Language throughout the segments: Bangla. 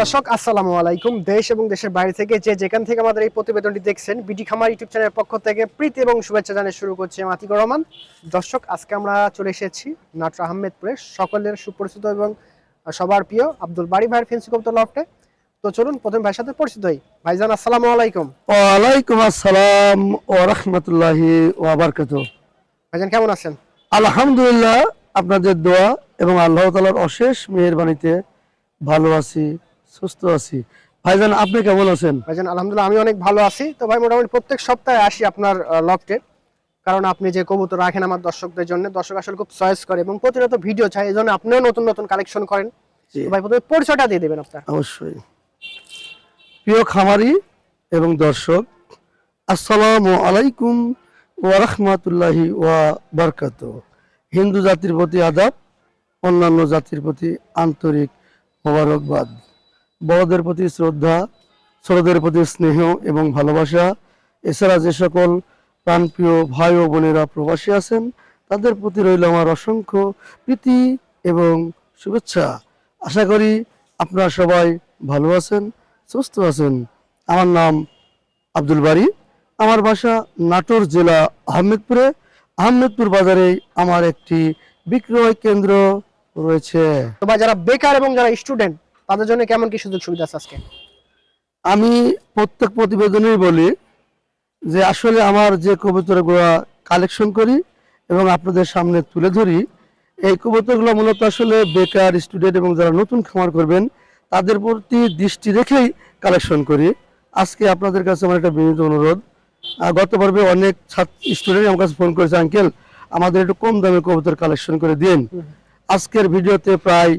দর্শক আসসালামু আলাইকুম। দেশ এবং দেশের বাইরে থেকে যে যেখান থেকে আমাদের এই প্রতিবেদনটি দেখছেন বিডি খামার ইউটিউব চ্যানেলের পক্ষ থেকে প্রীতি এবং শুভেচ্ছা জানিয়ে শুরু করছি আতিকুর রহমান। দর্শক আজকে আমরা চলে এসেছি নাটর আহমেদপুরে সকলের সুপরিচিত এবং সবার প্রিয় আব্দুল বাড়ি ভাইয়ের ফেন্সি কবুতর লফটে। তো চলুন প্রথম ভাইয়ের সাথে পরিচিত হই। ভাইজান আসসালামু আলাইকুম। ওয়ালাইকুম আসসালাম ও রহমতুল্লাহি ওয়াবারকাত ভাইজান কেমন আছেন? আলহামদুলিল্লাহ আপনাদের দোয়া এবং আল্লাহ তালার অশেষ মেহেরবানিতে ভালো আছি। সুস্থ আছি। ভাইজান আপনি কেমন আছেন? ভাইজান আলহামদুলিল্লাহ আমি অনেক ভালো আছি। তো ভাই মোটামুটি প্রত্যেক সপ্তাহে আসি আপনার লফটে কারণ আপনি যে কবুতর রাখেন আমার দর্শকদের জন্য দর্শক আসলে খুব চয়েস করে এবং প্রতিনিয়ত ভিডিও চাই এই জন্য আপনিও নতুন নতুন কালেকশন করেন। ভাই প্রথমে পরিচয়টা দিয়ে দেবেন আপনার। অবশ্যই। প্রিয় খামারি এবং দর্শক আসসালামু আলাইকুম ওয়া রাহমাতুল্লাহি ওয়া বারকাত হিন্দু জাতির প্রতি আদাব অন্যান্য জাতির প্রতি আন্তরিক মোবারকবাদ। বড়দের প্রতি শ্রদ্ধা, ছোটদের প্রতি স্নেহ এবং ভালোবাসা। এছাড়া যে সকল প্রাণপ্রিয় ভাই ও বোনেরা প্রবাসী আছেন, তাদের প্রতি রইল আমার অসংখ্য প্রীতি এবং শুভেচ্ছা। আশা করি আপনারা সবাই ভালো আছেন, সুস্থ আছেন। আমার নাম আব্দুল বাড়ি আমার বাসা নাটোর জেলা আহমেদপুরে। আহমেদপুর বাজারে আমার একটি বিক্রয় কেন্দ্র রয়েছে। যারা বেকার এবং যারা স্টুডেন্ট তাদের জন্য কেমন কি সুযোগ সুবিধা আছে আজকে? আমি প্রত্যেক প্রতিবেদনেই বলি যে আসলে আমার যে কবুতরগুলো কালেকশন করি এবং আপনাদের সামনে তুলে ধরি এই কবুতরগুলো মূলত আসলে বেকার স্টুডেন্ট এবং যারা নতুন খামার করবেন তাদের প্রতি দৃষ্টি রেখেই কালেকশন করি। আজকে আপনাদের কাছে আমার একটা বিনীত অনুরোধ। গত পর্বে অনেক ছাত্র স্টুডেন্ট আমার কাছে ফোন করেছে আঙ্কেল আমাদের একটু কম দামে কবুতর কালেকশন করে দিন। আজকের ভিডিওতে প্রায়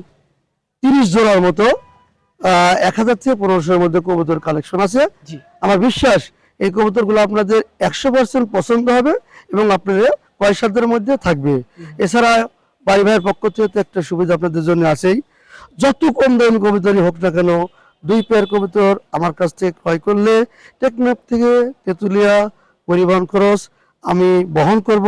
তিরিশ জোড়ার মতো এক হাজার থেকে পনেরোশোর মধ্যে কবুতর কালেকশন আছে। আমার বিশ্বাস এই কবুতরগুলো আপনাদের একশো পার্সেন্ট পছন্দ হবে এবং আপনাদের পয়সাদের মধ্যে থাকবে। এছাড়া বাড়ি ভাইয়ের পক্ষ থেকে তো একটা সুবিধা আপনাদের জন্য আছেই। যত কম দামি কবুতরই হোক না কেন দুই পেয়ার কবুতর আমার কাছ থেকে ক্রয় করলে টেকনাফ থেকে তেঁতুলিয়া পরিবহন খরচ আমি বহন করব।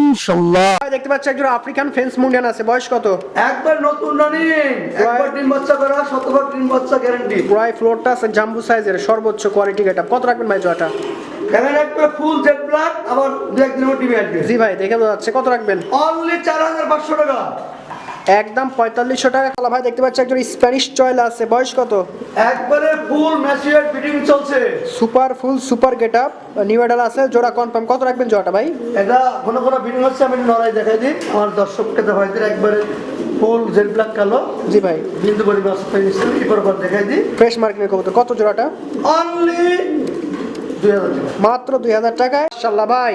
ইনশাল্লাহ দেখতে পাচ্ছি একজন আফ্রিকান ফেন্স মুন্ডিয়ান আছে। বয়স কত? একবার নতুন রানিং একবার ডিম বাচ্চা করা শতভাগ ডিম বাচ্চা গ্যারান্টি প্রায় ফ্লোরটা আছে জাম্বু সাইজের সর্বোচ্চ কোয়ালিটি গেটআপ কত রাখবেন ভাই জয়টা এখানে একটা ফুল জেড ব্ল্যাক আবার দু একদিনের মধ্যে আসবে। জি ভাই দেখে বোঝা যাচ্ছে। কত রাখবেন? অনলি চার হাজার পাঁচশো টাকা। একদম পঁয়তাল্লিশশো টাকা কালা। ভাই দেখতে পাচ্ছি একজন স্প্যানিশ চয়েল আছে। বয়স কত? একবারে ফুল ম্যাচিউর ফিটিং চলছে। Super full super get up new adult আছে জোড়া কনফার্ম কত রাখবেন জোড়াটা ভাই? এটা কোনো কোনো ফিটিং হচ্ছে আমি নড়াই দেখাই দিই। আমার দর্শককে দেখাইতে একবারে ফুল জেড ব্ল্যাক কালো। জি ভাই। বিন্দু পরিমাণ এরপর পর দেখাই দিই। ফ্রেশ মার্কেটের কবুতর। কত জোড়াটা? অনলি দুই হাজার টাকা। মাত্র দুই হাজার টাকায়। মাশাল্লাহ ভাই।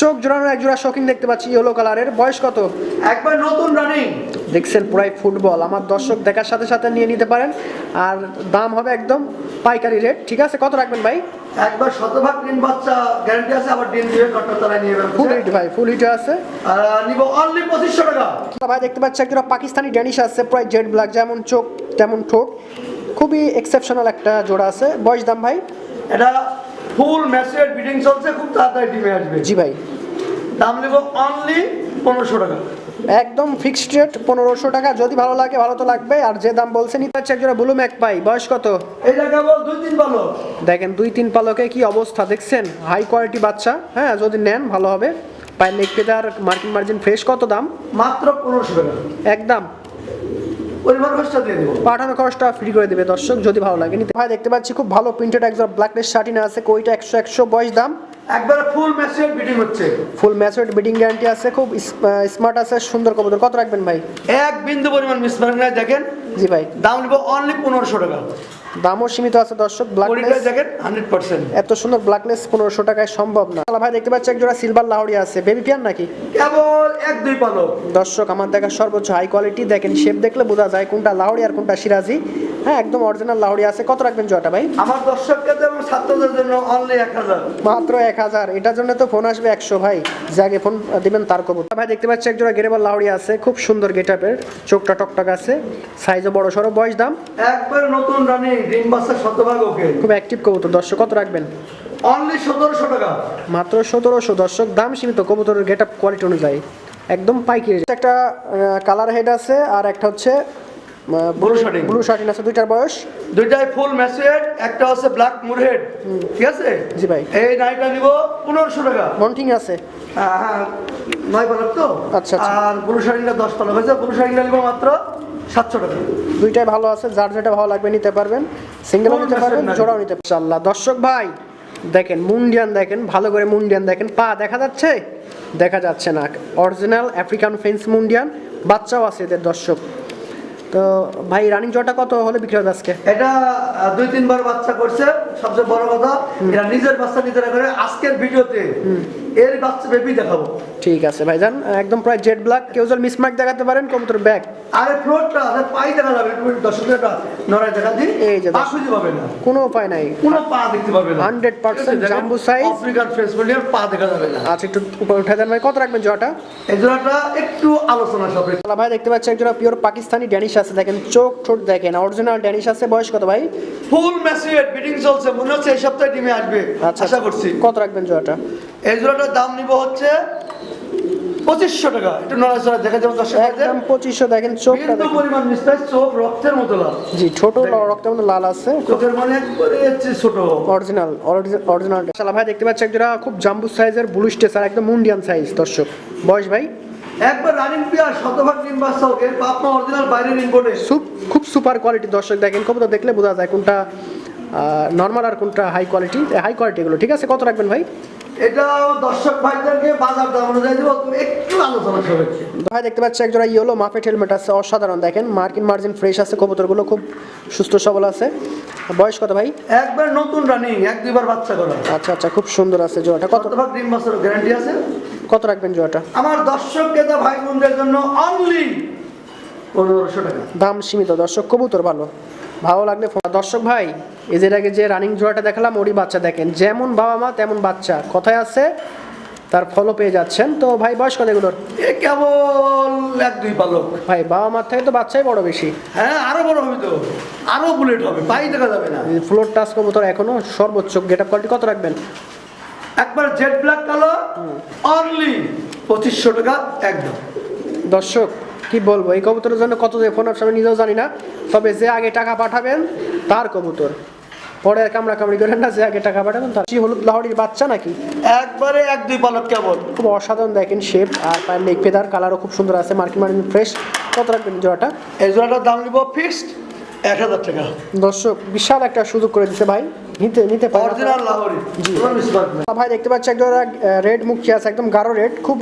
চোখ জোড়ানো এক জোড়া শৌখিন দেখতে পাচ্ছি ইয়েলো কালারের বয়স কত? একবার নতুন রানিং দেখছেন পুরাই ফুটবল। আমার দর্শক দেখার সাথে সাথে নিয়ে নিতে পারেন। আর দাম হবে একদম পাইকারি রেট ঠিক আছে কত রাখবেন ভাই? একবার শতভাগ ডিম বাচ্চা গ্যারান্টি আছে আবার ডিম দিয়ে কট্টা তারা নিয়ে ফুল হিট ভাই ফুল হিটে আছে। আর নিব অনলি পঁচিশশো টাকা। ভাই দেখতে পাচ্ছি একটা পাকিস্তানি ড্যানিশ আছে প্রায় জেড ব্ল্যাক যেমন চোখ তেমন ঠোঁট। খুবই এক্সেপশনাল একটা জোড়া আছে। বয়স দাম ভাই? এটা ফুল ম্যাচের বিডিং চলছে খুব তাড়াতাড়ি ডিমে আসবে। জি ভাই। দাম নেব অনলি পনেরোশো টাকা। একদম ফিক্সড রেট পনেরোশো টাকা। যদি ভালো লাগে ভালো তো লাগবে। আর যে দাম বলছে নিতে পারছি একজোড়া ব্লু ম্যাক পাই বয়স কত? এটা কেবল দুই তিন পালক। দেখেন দুই তিন পালকে কি অবস্থা দেখছেন? হাই কোয়ালিটি বাচ্চা হ্যাঁ যদি নেন ভালো হবে। পায়ের লেগ পেদার মার্কিন মার্জিন ফ্রেশ কত দাম? মাত্র পনেরোশো টাকা। একদম। পরিবার খরচটা দিয়ে দেবো। পাঠানো খরচটা ফ্রি করে দেবে দর্শক যদি ভালো লাগে নিতে। ভাই দেখতে পাচ্ছি খুব ভালো প্রিন্টেড একজন ব্ল্যাকনেস শার্টিন আছে কইটা একশো একশো বয়স দাম। একবারে ফুল ম্যাচের বিডিং হচ্ছে। ফুল ম্যাচুরেড বিডিং গ্যারান্টি আছে খুব স্মার্ট আছে সুন্দর কবুতর। কত রাখবেন ভাই? এক বিন্দু পরিমাণ মিস দেখেন। জি ভাই। দাম নিব অনলি পনেরোশো টাকা। দামও সীমিত আছে দর্শক। এত সুন্দর ব্ল্যাকনেস পনেরোশো টাকায় সম্ভব না। ভাই দেখতে পাচ্ছি একজোড়া সিলভার লাহড়ি আছে। বেবি পিয়ান নাকি? কেবল এক দুই পালক। দর্শক আমার দেখা সর্বোচ্চ হাই কোয়ালিটি দেখেন শেপ দেখলে বোঝা যায় কোনটা লাহড়ি আর কোনটা সিরাজি। হ্যাঁ একদম অরিজিনাল লাহড়ি আছে। কত রাখবেন জয়টা ভাই? আমার দর্শককে এবং ছাত্রদের জন্য অনলি এক হাজার। মাত্র এক হাজার। এটার জন্য তো ফোন আসবে একশো ভাই। যে আগে ফোন দিবেন তার কবুতর ভাই দেখতে পাচ্ছি একজোড়া গেরেবল লাহড়ি আছে। খুব সুন্দর গেটআপের। চোখটা টকটক আছে। সাইজও বড় সড়ো বয়স দাম? একবার নতুন রানি ডিম বাচ্চা শতভাগ ওকে। খুব অ্যাক্টিভ কবুতর। দর্শক কত রাখবেন? অনলি সতেরোশো টাকা। মাত্র সতেরোশো। দর্শক দাম সীমিত। কবুতরের গেটআপ কোয়ালিটি অনুযায়ী। একদম পাইকারি। একটা কালার হেড আছে। আর একটা হচ্ছে ব্লু শার্টিন আছে দুইটার বয়স। দুইটাই ফুল ম্যাচুয়েট একটা হচ্ছে ব্ল্যাক মুরহেড ঠিক আছে? জি ভাই। এই নাইটা নিব পনেরোশো টাকা। মন্টিং আছে। হ্যাঁ, হ্যাঁ, নয় তো? আচ্ছা, আচ্ছা। আর ব্লু দশ হয়েছে ব্লু নিব মাত্র সাতশো টাকা। দুইটাই ভালো আছে যার যেটা ভালো লাগবে নিতে পারবেন। সিঙ্গেলও নিতে পারবেন জোড়াও নিতে পারবেন। ইনশাআল্লাহ। দর্শক ভাই দেখেন মুন্ডিয়ান দেখেন ভালো করে মুন্ডিয়ান দেখেন। পা দেখা যাচ্ছে? দেখা যাচ্ছে না। অরিজিনাল আফ্রিকান ফেন্স মুন্ডিয়ান। বাচ্চাও আছে এদের দর্শক। তো ভাই রানিং জোড়াটা কত হলে বিক্রি হবে আজকে? এটা দুই তিনবার বাচ্চা করছে। সবচেয়ে বড় কথা এরা নিজের বাচ্চা নিজেরা করে। আজকের ভিডিওতে এর বাচ্চা বেবি দেখাবো। ঠিক আছে ভাইজান একদম প্রায় জেড ব্ল্যাক কেউ যদি মিসমার্ক দেখাতে পারেন কবুতর ব্যাগ আরে ফ্লোরটা আরে পাই দেখা যাবে একটা নড়াই দেখা দিই এই যে পা। খুঁজে পাবে না। কোনো উপায় নাই। কোনো পা দেখতে পাবে না। 100% jumbo size। আফ্রিকান ফেস পা দেখা যাবে না। আচ্ছা একটু উপরে উঠে দেন ভাই কত রাখবেন জোড়াটা? এই জোড়াটা একটু আলোচনা সাপেক্ষ। তাহলে ভাই দেখতে পাচ্ছি একজোড়া পিওর পাকিস্তানি ড্যানিশ আছে। দেখেন চোখ ঠোঁট দেখেন অরিজিনাল ড্যানিশ আছে। বয়স কত ভাই? ফুল ম্যাসিয়েট বিডিং চলছে। মনে হচ্ছে এই সপ্তাহে টিমে আসবে। আচ্ছা আশা করছি। কত রাখবেন জোড়াটা? এই জোড়াটার দাম নিব হচ্ছে পঁচিশশো টাকা। একটু নড়াচড়া দেখা যাবে দর্শক। একদম পঁচিশশো দেখেন চোখটা বিন্দু দেখেন। পরিমাণ নিস্তার চোখ রক্তের মতো লাল। জি ছোট রক্তের মধ্যে লাল আছে। চোখের মানে একবারে ছোট। অরিজিনাল অরিজিনাল শালা ভাই দেখতে পাচ্ছি একজোড়া খুব জাম্বু সাইজের ব্লু স্টেসার একদম মুন্ডিয়ান সাইজ দর্শক। বয়স ভাই? একবার রানিং প্লেয়ার শতভাগ বাচ্চা ওকে অরিজিনাল বাইরের ইম্পোর্টে খুব সুপার কোয়ালিটি দর্শক দেখেন। কবুতর দেখলে বোঝা যায় কোনটা নর্মাল আর কোনটা হাই কোয়ালিটি হাই কোয়ালিটি এগুলো ঠিক আছে? কত রাখবেন ভাই? এটা দর্শক ভাইদেরকে বাজার দাম অনুযায়ী দেবো। একটু আলোচনা সাপেক্ষে ভাই দেখতে পাচ্ছি একজোড়া ইয়েলো মাফেট হেলমেট আছে অসাধারণ দেখেন। মার্কিন মার্জিন ফ্রেশ আছে কবুতরগুলো খুব সুস্থ সবল আছে। বয়স কত ভাই? একবার নতুন রানিং এক দুইবার বাচ্চা করা। আচ্ছা আচ্ছা খুব সুন্দর আছে জোড়াটা। কত? বাচ্চার গ্যারান্টি আছে? কত রাখবেন জোড়াটা? আমার দর্শক ক্রেতা ভাই বোনদের জন্য অনলি পনেরোশো টাকা। দাম সীমিত দর্শক কবুতর ভালো। ভালো লাগলে দর্শক ভাই এই যে আগে যে রানিং জোড়াটা দেখালাম ওরই বাচ্চা দেখেন। যেমন বাবা মা তেমন বাচ্চা। কথায় আছে তার ফলো পেয়ে যাচ্ছেন। তো ভাই বয়স কত এগুলোর? কেবল এক দুই পালক ভাই বাবা মার থেকে তো বাচ্চাই বড় বেশি। হ্যাঁ আরও বড় হবে তো। আরও বুলেট হবে পাই দেখা যাবে না। ফ্লোর টাচ কবুতর এখনও সর্বোচ্চ। গেট আপ কোয়ালিটি কত রাখবেন? একবার জেড ব্ল্যাক কালার অনলি পঁচিশশো টাকা একদম। দর্শক কি বলব? এই কবুতরের জন্য কত যে ফোন আপনি নিজেও জানি না। তবে যে আগে টাকা পাঠাবেন তার কবুতর। পরে আর কামড়া কামড়ি করেন না যে আগে টাকা পাঠাবেন তার। হলুদ লাহড়ির বাচ্চা নাকি? একবারে এক দুই পালক কেমন খুব অসাধারণ দেখেন শেপ আর পায়ের নেক ফেদার কালারও খুব সুন্দর আছে। মার্কিন মার্কিন ফ্রেশ কত রাখবেন জোড়াটা? এই জোড়াটার দাম নিব ফিক্সড এক হাজার টাকা। দর্শক বিশাল একটা সুযোগ করে দিছে ভাই। নিতে নিতে পারেন ভাই দেখতে পাচ্ছি একজন রেড মুখী আছে একদম গাঢ় রেড খুব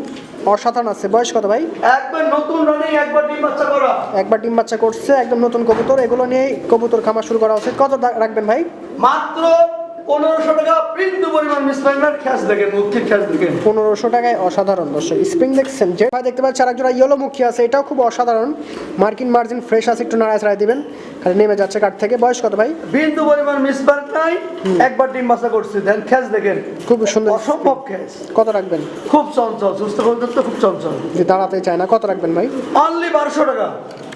অসাধারণ আছে। বয়স কত ভাই? একবার নতুন রানিং একবার ডিম বাচ্চা করা। একবার ডিম বাচ্চা করছে একদম নতুন কবুতর। এগুলো নিয়ে কবুতর খামার শুরু করা উচিত। কত রাখবেন ভাই? মাত্র পনেরোশো টাকা বিন্দু পরিমাণ মিসমার্ক খ্যাস দেখেন মুক্তির খ্যাস দেখেন। পনেরোশো টাকায় অসাধারণ দর্শক। স্প্রিং দেখছেন যে ভাই দেখতে পাচ্ছি আরেকজন ইয়েলো মুখী আছে এটাও খুব অসাধারণ। মার্কিন মার্জিন ফ্রেশ আছে একটু নাড়ায় ছাড়াই দিবেন। খালি নেমে যাচ্ছে কাঠ থেকে। বয়স কত ভাই? বিন্দু পরিমাণ নাই একবার ডিম বাচ্চা করছে। দেন খ্যাস দেখেন খুব সুন্দর। অসম্ভব খ্যাস কত রাখবেন? খুব চঞ্চল সুস্থ খুব চঞ্চল। যে দাঁড়াতে চায় না কত রাখবেন ভাই? অনলি বারোশো টাকা।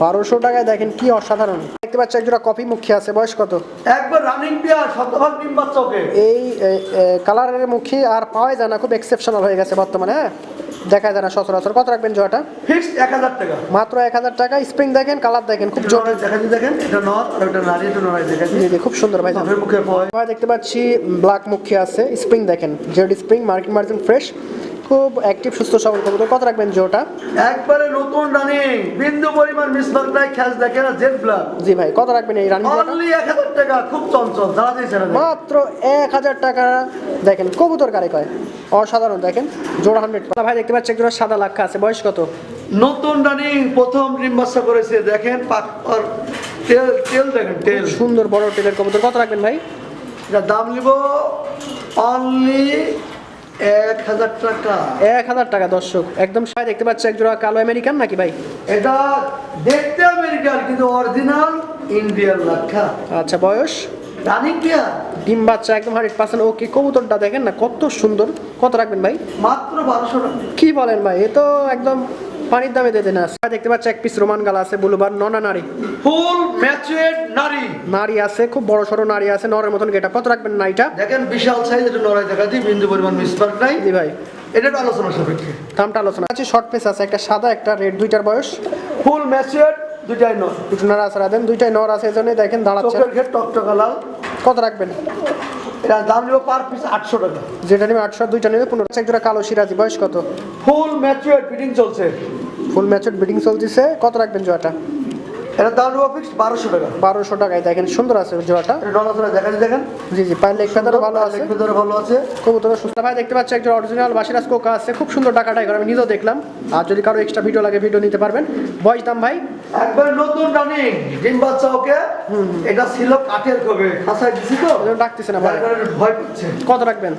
বারোশো টাকায় দেখেন কি অসাধারণ। দেখতে পাচ্ছি একজোড়া কফি মুখী আছে বয়স কত? একবার রানিং পেয়ার শতভাগ ডিম বাচ্চা ওকে এই কালারের মুখী আর পাওয়া যায় না খুব এক্সেপশনাল হয়ে গেছে বর্তমানে হ্যাঁ? দেখা যায় না সচরাচর। কত রাখবেন জয়টা ফিক্সড এক হাজার টাকা। মাত্র এক হাজার টাকা স্প্রিং দেখেন কালার দেখেন খুব জোর দেখেন এটা নর আর এটা নারী এটা নড়াই দেখা জি খুব সুন্দর ভাই চোখের মুখে পয়। দেখতে পাচ্ছি ব্ল্যাক মুখী আছে স্প্রিং দেখেন জেড স্প্রিং মার্কিন মার্জিন ফ্রেশ খুব অ্যাক্টিভ সুস্থ সবল কবুতর। কত রাখবেন জোটা একবারে নতুন রানিং বিন্দু পরিমাণ মিসমার্ক নাই খ্যাস দেখে না জেড ব্লাড জি ভাই কত রাখবেন এই রানিং অনলি এক হাজার টাকা খুব চঞ্চল দাঁড়া দিয়ে ছেড়ে মাত্র এক হাজার টাকা। দেখেন কবুতর কারে কয়? অসাধারণ দেখেন জোড়া হান্ড্রেড ভাই দেখতে পাচ্ছি একজোড়া সাদা লাক্ষা আছে। বয়স কত? নতুন রানিং প্রথম ডিম বাচ্চা করেছে দেখেন পাক আর তেল তেল দেখেন তেল। সুন্দর বড় টেলের কবুতর। কত রাখবেন ভাই? এটা দাম নিব অনলি এক হাজার টাকা। এক হাজার টাকা দর্শক। একদম সাই দেখতে পাচ্ছি একজোড়া কালো আমেরিকান নাকি ভাই? এটা দেখতে আমেরিকার কিন্তু অরিজিনাল ইন্ডিয়ান লাক্ষা। আচ্ছা বয়স? রানিং ডিম বাচ্চা একদম হান্ড্রেড পার্সেন্ট ওকে কবুতরটা দেখেন না কত সুন্দর। কত রাখবেন ভাই? মাত্র বারোশো টাকা। কি বলেন ভাই? এ তো একদম পানির দামে দেন ভাই দেখতে পাচ্ছি এক পিস রোমান গালা আছে বুলুবার ননা নারী। ফুল ম্যাচুয়েড নারী। নারী আছে খুব বড় সড়ো নারী আছে নরের মতন গেটা কত রাখবেন নারীটা? দেখেন বিশাল সাইজ এটা লড়াই দেখা দিই বিন্দু পরিমাণ মিসমার্ক নাই। জি ভাই। এটা আলোচনা সাপেক্ষে। দামটা আলোচনা। আছে শর্ট পিস আছে একটা সাদা একটা রেড দুইটার বয়স। ফুল ম্যাচুয়েড দুইটাই নর। দুটো নর আছে রাখেন দুইটাই নর আছে এই জন্যই দেখেন দাঁড়াচ্ছে। চোখের ঘের টকটকা লাল। কত রাখবেন? এটা দাম নেব পার পিস আটশো টাকা। যেটা নেবে আটশো দুইটা নেবে পনেরো। এক জোড়া কালো সিরাজি বয়স কত? ফুল ম্যাচুয়ার ফিটিং চলছে। ফুল ম্যাচুড বিডিং চলছে কত রাখবেন জোড়াটা? এটা দাম নেব ফিক্সড বারোশো টাকা। বারোশো টাকায় দেখেন সুন্দর আছে জোড়াটা। ডলার দেখা দেখেন। জি জি পায়ের লেগ ফেদারও ভালো আছে। লেগ ভালো আছে। কবুতর সুস্থ ভাই দেখতে পাচ্ছি একজন অরিজিনাল বাসিরাজ কোকা আছে খুব সুন্দর টাকাটাই করে আমি নিজেও দেখলাম। আর যদি কারও এক্সট্রা ভিডিও লাগে ভিডিও নিতে পারবেন। বয়স দাম ভাই? একবার নতুন রানিং ডিম বাচ্চা ওকে। এটা ছিল কাঠের কবে? দিছি তো। ডাকতেছে না ভাই। ভয় কত রাখবেন?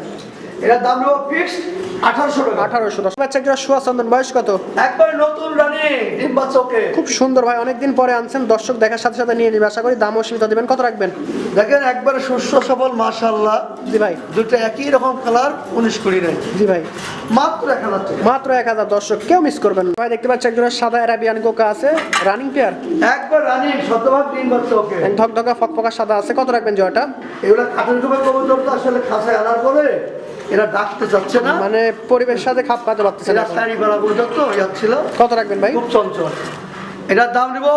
এটা দাম নেব ফিক্সড আঠারোশো টাকা। আঠারোশো দশ। বাচ্চা একজন সুয়া চন্দন বয়স কত? একবার নতুন রানিং ডিম বাচ্চা ওকে খুব সুন্দর ভাই অনেকদিন পরে আনছেন। দর্শক দেখার সাথে সাথে নিয়ে নিবে আশা করি দাম অসুবিধা দেবেন। কত রাখবেন? দেখেন একবারে শস্য সবল মাশাল্লাহ জি ভাই। দুটো একই রকম কালার উনিশ কুড়ি নাই। জি ভাই। মাত্র এক হাজার মাত্র এক হাজার দর্শক কেউ মিস করবেন ভাই দেখতে পাচ্ছি একজনের সাদা অ্যারাবিয়ান কোকা আছে। রানিং পেয়ার একবার রানিং শতভাগ বাচ্চা ওকে ধকধকা ফকফকা সাদা আছে। কত রাখবেন জয়টা এগুলা কবুতর তো আসলে খাসায় আনার পরে এরা ডাকতে চাচ্ছে না। মানে পরিবেশ সাথে খাপ খাতে পারতেছে না। শাড়ি বেলা পর্যন্ত যাচ্ছিল। কত রাখবেন ভাই? খুব চঞ্চল। এটার দাম নেব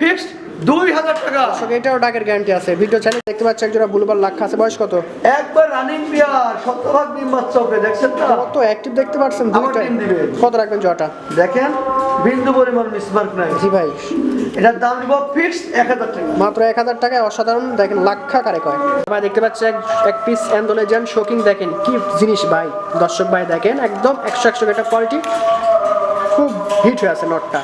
ফিক্সড দুই হাজার টাকা। এটাও ডাকের গ্যারান্টি আছে। ভিডিও চ্যানেল দেখতে পাচ্ছি একজোড়া বুলবার লাখ আছে। বয়স কত? একবার রানিং পিয়ার শতভাগ ডিম বাচ্চা ওকে দেখছেন না? কত অ্যাক্টিভ দেখতে পাচ্ছেন দিবে। কত রাখবেন জয়টা? দেখেন বিন্দু পরিমাণ মিসমার্ক নাই। জি ভাই। এটার দাম ফিক্সড এক হাজার টাকা। মাত্র এক হাজার টাকায় অসাধারণ। দেখেন লাক্ষা কারে কয়। ভাই দেখতে পাচ্ছি এক এক পিস অ্যান্ডোলেজান শোকিং দেখেন কি জিনিস ভাই। দর্শক ভাই দেখেন একদম একশো একশো একটা কোয়ালিটি খুব হিট হয়ে আছে নটটা।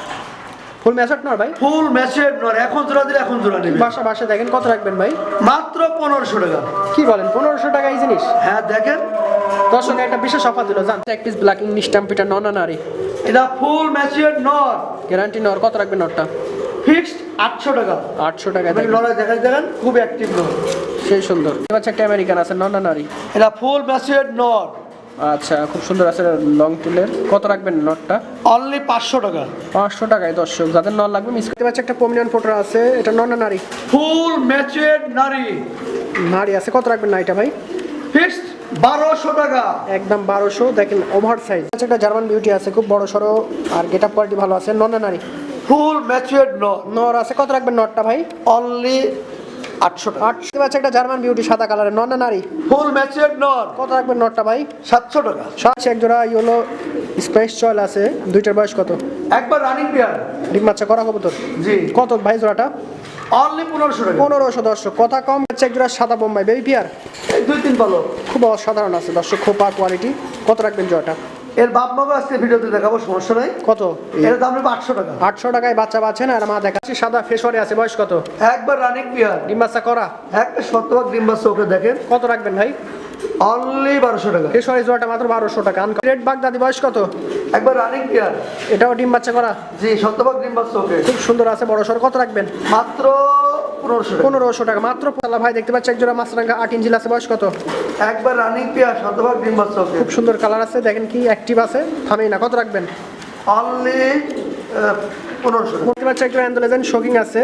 ফুল ম্যাচট নর ভাই? ফুল ম্যাচের নর এখন জোড়া দিলে এখন জোড়া নেবে। বাসা বাসা দেখেন কত রাখবেন ভাই? মাত্র পনেরোশো টাকা। কি বলেন পনেরোশো টাকা এই জিনিস? হ্যাঁ দেখেন। দর্শক একটা বিশেষ অফার দিল জানতে এক পিস ব্ল্যাক ইংলিশ টাম্পিটা নন নারী? এটা ফুল ম্যাচের নর গ্যারান্টি নর কত রাখবেন নটটা ফিক্সড আটশো টাকা। আটশো টাকা লড়াই দেখা দেখেন খুব অ্যাক্টিভ নর সেই সুন্দর। এবার একটা আমেরিকান আছে নন নারী? এটা ফুল ম্যাচের নর আচ্ছা খুব সুন্দর আছে লং টুলের কত রাখবেন নটটা অনলি পাঁচশো টাকা। পাঁচশো টাকায় দর্শক যাদের নল লাগবে মিস করতে পারছে একটা পমিনিয়ন ফোটো আছে এটা নন নারী? ফুল ম্যাচের নারী। নারী আছে কত রাখবেন না এটা ভাই? ফিক্সড বারোশো টাকা। একদম বারোশো দেখেন ওভার সাইজ আচ্ছা একটা জার্মান বিউটি আছে খুব বড় সড়ো আর গেট আপ কোয়ালিটি ভালো আছে নন নারী? ফুল ম্যাচের নর নর আছে কত রাখবেন নটটা ভাই? অনলি আটশো টাকা আট। দেখতে একটা জার্মান বিউটি সাদা কালারের নন নারী ফুল ম্যাচের নর। কত রাখবেন নটটা ভাই? সাতশো টাকা। সাতশো এক জোড়া ইয়েলো স্পেস চয়েল আছে। দুইটার বয়স কত? একবার রানিং পেয়ার ডিম বাচ্চা করা কবুতর? জি। কত ভাই জোড়াটা? অনলি পনেরোশো টাকা। পনেরোশো দর্শক কথা কম হচ্ছে এক জোড়া সাদা বোম্বাই। বেবি পিয়ার এই দুই তিন পালো। খুব অসাধারণ আছে দর্শক খোপা কোয়ালিটি কত রাখবেন জোড়াটা? এর বাপ মাকে আজকে ভিডিওতে দেখাবো সমস্যা নাই। কত? এর দাম নেব আটশো টাকা। আটশো টাকায় বাচ্চা পাচ্ছেন আর মা দেখাচ্ছি সাদা ফেসওয়ারে আছে বয়স কত? একবার রানিং পেয়ার ডিম বাচ্চা করা। একটা শতভাগ ডিম বাচ্চা ওকে দেখেন। কত রাখবেন ভাই? অনলি বারোশো টাকা। ফেসওয়ারি জোড়াটা মাত্র বারোশো টাকা। রেড বাগদাদি বয়স কত? একবার রানিং পেয়ার এটাও ডিম বাচ্চা করা? জি শতভাগ ডিম বাচ্চা ওকে। খুব সুন্দর আছে বড় সর। কত রাখবেন? মাত্র পনেরোশো টাকা। মাত্র পালা ভাই দেখতে পাচ্ছি এক জোড়া মাছরাঙ্গা আট ইঞ্চি আছে বয়স কত? একবার রানিং পেয়ার শতভাগ ডিম বাচ্চা খুব সুন্দর কালার আছে দেখেন কি অ্যাক্টিভ আছে। থামেই না কত রাখবেন? অনলি পনেরোশো পাচ্ছি একটা অ্যান্ডোলেজেন শোকিং আছে।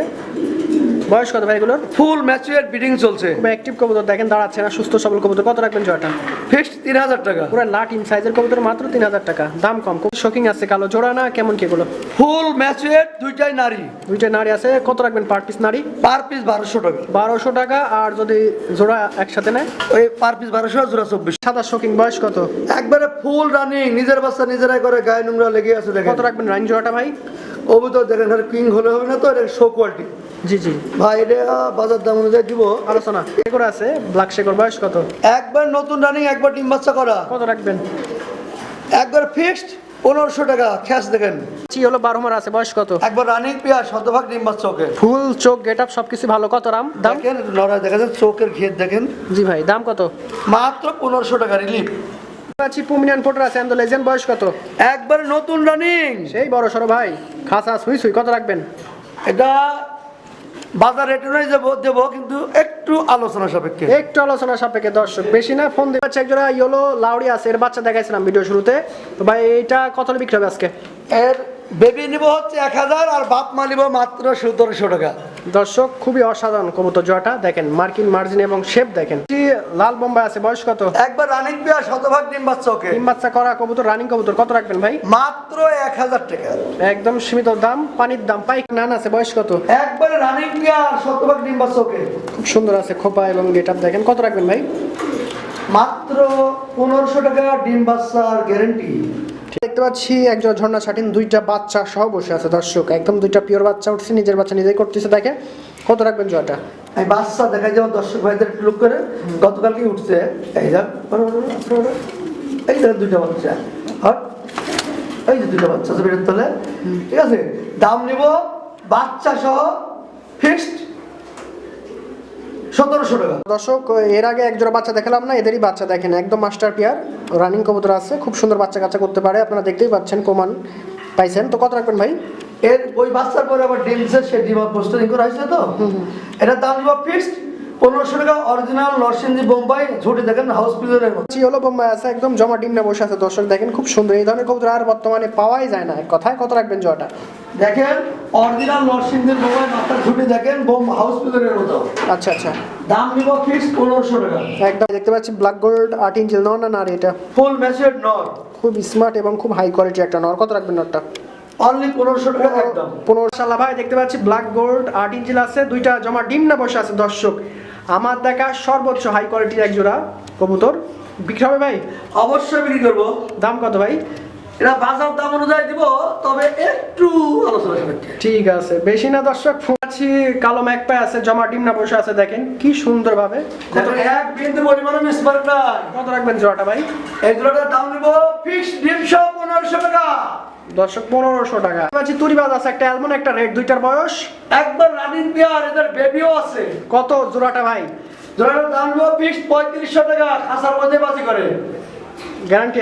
বয়স কত ভাই এগুলোর ফুল ম্যাচুয়ার বিডিং চলছে। খুব অ্যাক্টিভ কবুতর দেখেন দাঁড়াচ্ছে না সুস্থ সবল কবুতর। কত রাখবেন জয়টা ফিক্সড তিন হাজার টাকা। পুরো লাট ইন সাইজের কবুতর মাত্র তিন হাজার টাকা। দাম কম খুব শোকিং আছে। কালো জোড়া না কেমন কি এগুলো? ফুল ম্যাচুয়ার দুইটাই নারী। দুইটাই নারী আছে। কত রাখবেন পার পিস নারী? পার পিস বারোশো টাকা। বারোশো টাকা আর যদি জোড়া একসাথে নেয়? ওই পার পিস বারোশো জোড়া চব্বিশ। সাদা শোকিং বয়স কত? একবারে ফুল রানিং নিজের বাচ্চা নিজেরাই করে গায়ে নোংরা লেগে আছে দেখেন। কত রাখবেন রাইন জোড়াটা ভাই? ওবু তো দেখেন কিং হলে হবে না তো এটা শো কোয়ালিটি জি জি। ভাই এটা বাজার দাম অনুযায়ী দিব। আলোচনা। শেকর আছে ব্ল্যাক শেকর বয়স কত? একবার নতুন রানিং একবার ডিম বাচ্চা করা। কত রাখবেন? একবার ফিক্সড পনেরোশো টাকা খ্যাস দেখেন। চি হলো বারো মার আছে বয়স কত? একবার রানিং পেয়ার শতভাগ ডিম বাচ্চা ওকে। ফুল চোখ গেট আপ সবকিছু ভালো। কত রাম? দাম? দেখেন লড়াই দেখা যাচ্ছে চোখের ঘের দেখেন। জি ভাই দাম কত? মাত্র পনেরোশো টাকা রিলিফ আছি পুমিনিয়ান ফোটার আছে অ্যান্ডো লেজেন্ড বয়স কত? একবার নতুন রানিং সেই বড় সরো ভাই খাসা সুই সুই কত রাখবেন? এটা বাজার রেটে নয় দেব কিন্তু একটু আলোচনা সাপেক্ষে। একটু আলোচনা সাপেক্ষে দর্শক বেশি না ফোন দিয়ে বাচ্চা একজোড়া ইয়েলো লাউড়ি আছে এর বাচ্চা দেখাইছিলাম ভিডিও শুরুতে। তো ভাই এইটা কত বিক্রি হবে আজকে? এর বেবি নিব হচ্ছে এক হাজার আর বাপ মা নিব মাত্র সতেরোশো টাকা। দর্শক খুবই অসাধারণ কবুতর জোড়াটা। দেখেন মার্কিন মার্জিন এবং শেপ দেখেন। লাল বোম্বাই আছে বয়স কত? একবার রানিং পেয়ার শতভাগ ডিম বাচ্চা ওকে। ডিম বাচ্চা করা কবুতর রানিং কবুতর কত রাখবেন ভাই? মাত্র এক হাজার টাকা। একদম সীমিত দাম পানির দাম। পাইক নান আছে বয়স কত? একবারে রানিং পেয়ার শতভাগ ডিম বাচ্চা ওকে। খুব সুন্দর আছে খোপা এবং গেট দেখেন। কত রাখবেন ভাই? মাত্র পনেরোশো টাকা ডিম বাচ্চার গ্যারেন্টি দেখতে পাচ্ছি একজন ঝর্ণা ছাটিন, দুইটা বাচ্চা সহ বসে আছে, দর্শক। একদম দুইটা পিওর বাচ্চা উঠছে, নিজের বাচ্চা নিজেই করতেছে। দেখে কত রাখবেন জোয়াটা এই বাচ্চা দেখা যেমন দর্শক ভাইদের লুক করে, গতকালকে উঠছে। এই যাক এই দেখ দুইটা বাচ্চা। হট এই যে দুইটা বাচ্চা আছে হলে ঠিক আছে? দাম নিব বাচ্চা সহ ফিক্সড সতেরোশো টাকা। দর্শক এর আগে একজোড়া বাচ্চা দেখালাম না এদেরই বাচ্চা দেখেন একদম মাস্টার পিয়ার। রানিং কবুতর আছে খুব সুন্দর বাচ্চা কাচ্চা করতে পারে আপনারা দেখতেই পাচ্ছেন কোমান পাইছেন। তো কত রাখবেন ভাই? এর ওই বাচ্চার পরে আবার ডিমসের সে ডিমা পোস্টারিং করা হয়েছে তো? এটার দাম নিব ফিক্সড পনেরোশো টাকা অরিজিনাল বোম্বাই ঝুটি দেখেন হাউস মতো। চিওলো বোম্বাই আছে একদম জমা ডিমটা বসে আছে। দর্শক দেখেন খুব সুন্দর। এই ধরনের কবুতর আর বর্তমানে পাওয়াই যায় না। কথায় কত রাখবেন জোয়াটা? দেখেন অরিজিনাল নরসিংদীর বোম্বাই মাথার ঝুটি দেখেন বোম হাউস মতো। আচ্ছা আচ্ছা। দাম নিব ফিক্সড পনেরোশো টাকা। একদম দেখতে পাচ্ছি ব্ল্যাক গোল্ড আট ইঞ্চিল নর না এটা? ফুল নর। খুব স্মার্ট এবং খুব হাই কোয়ালিটি একটা নর। কত রাখবেন নরটা? অনলি পনেরোশো টাকা একদম। পনেরো সাল্লা ভাই দেখতে পাচ্ছি ব্ল্যাক গোল্ড আট ইঞ্চিল আছে দুইটা জমা ডিম না বসে আছে দর্শক। আমার দেখা সর্বোচ্চ হাই কোয়ালিটির এক জোড়া কবুতর। বিক্রি হবে ভাই? অবশ্যই বিক্রি করব। দাম কত ভাই? এটা বাজার দাম অনুযায়ী দিব তবে একটু আলোচনা সাপেক্ষে। ঠিক আছে বেশি না দর্শক ফুয়াছি কালো ম্যাকপাই আছে জমা ডিম না বসে আছে দেখেন কি সুন্দর ভাবে এক বিন্দু পরিমাণে নাই। কত রাখবেন জোড়াটা ভাই? এই দুটোটার দাম নিব ফিক্সড ডিমশো পনেরোশো টাকা। দর্শক পনেরোশো টাকা। পাচ্ছি তুরিবাজ আছে একটা অ্যালমন একটা রেড দুইটার বয়স? একবার রানিং পেয়ার এদের বেবিও আছে। কত জোড়াটা ভাই? জোড়াটার দাম বিশ পঁয়ত্রিশশো টাকা খাসার মধ্যে বাজি করে। গ্যারান্টি